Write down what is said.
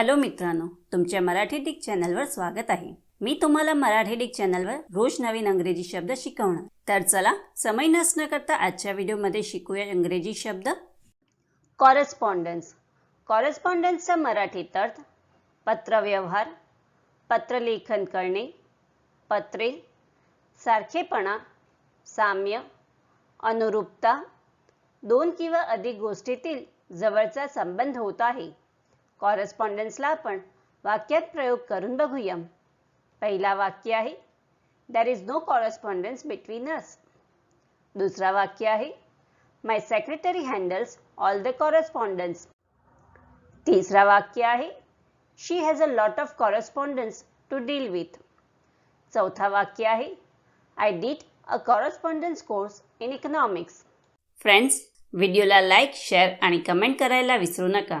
Hello मित्रांनो तुमच्या Marathi Dick चॅनलवर स्वागत आहे. मी तुम्हाला मराठी डिक चॅनलवर रोज नवीन अंग्रेजी शब्द शिकवणार. तर चला समय नसणं करता आजच्या व्हिडिओमध्ये शिकूया इंग्रजी शब्द. कॉरेस्पॉन्डन्स कॉरेस्पॉन्डन्सचा मराठीत अर्थ पत्रव्यवहार पत्रलेखन करणे पत्रे सारखेपणा साम्य अनुरूपता दोन किंवा अधिक गोष्टीतील जवळचा संबंध होत आहे. कॉरेस्पॉन्डन्सला आपण वाक्यात प्रयोग करून बघूया पहिला वाक्य आहे there is no correspondence between us दुसरा वाक्य आहे my secretary handles all the correspondence तिसरा वाक्य आहे she has a lot of correspondence to deal with चौथा वाक्य आहे I did a correspondence course in economics friends व्हिडिओला लाईक शेअर आणि कमेंट करायला विसरू नका.